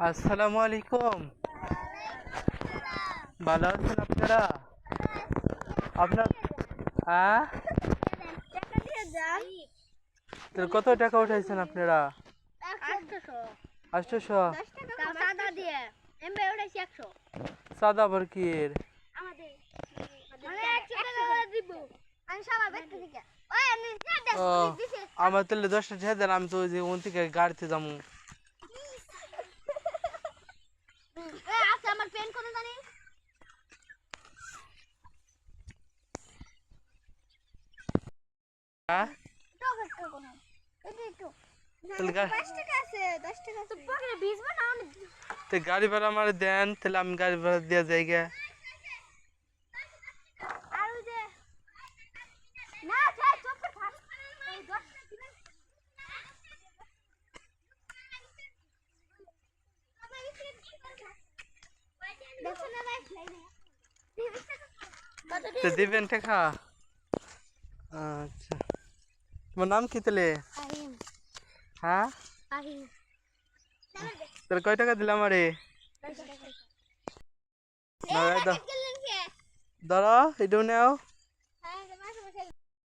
আসসালামু আলাইকুম ভালো আছেন আপনারা? আপনার হ্যাঁ? কত টাকা উঠাইছেন আপনারা? আটশোশো সাদা বরকির। আমার তাহলে দশটা ঠেয়ে দেন, আমি তো ওই যে ওন থেকে গাড়িতে যাব। গাড়ি ভাড়া আমার দেন, তাহলে আমি গাড়ি ভাড়া দিয়ে যাই গে আর ওই যে না যাই চুপ করে থাক এই দশ টাকা দিবেন দেখো না ভাই কত তো দিবেন টাকা? আচ্ছা। তোমার নাম কি তাহলে হ্যাঁ তাহলে কয় টাকা দিলাম আরে দাঁড়া এটাও নেও